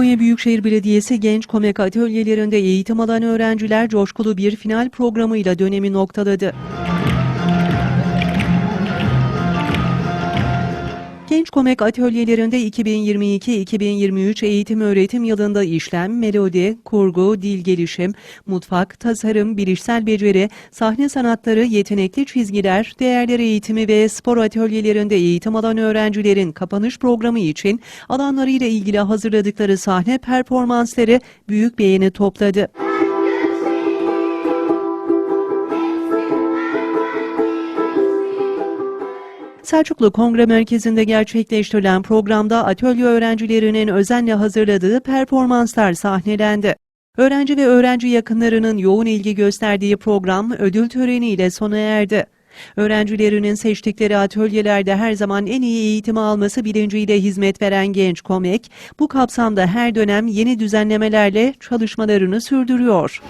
Konya Büyükşehir Belediyesi Genç Komek Atölyelerinde eğitim alan öğrenciler coşkulu bir final programıyla dönemi noktaladı. Genç Komek Atölyelerinde 2022-2023 eğitim öğretim yılında işlem, melodi, kurgu, dil gelişim, mutfak, tasarım, bilişsel beceri, sahne sanatları, yetenekli çizgiler, değerler eğitimi ve spor atölyelerinde eğitim alan öğrencilerin kapanış programı için alanlarıyla ilgili hazırladıkları sahne performansları büyük beğeni topladı. Selçuklu Kongre Merkezi'nde gerçekleştirilen programda atölye öğrencilerinin özenle hazırladığı performanslar sahnelendi. Öğrenci ve öğrenci yakınlarının yoğun ilgi gösterdiği program ödül töreniyle sona erdi. Öğrencilerinin seçtikleri atölyelerde her zaman en iyi eğitimi alması bilinciyle hizmet veren Genç Komek, bu kapsamda her dönem yeni düzenlemelerle çalışmalarını sürdürüyor.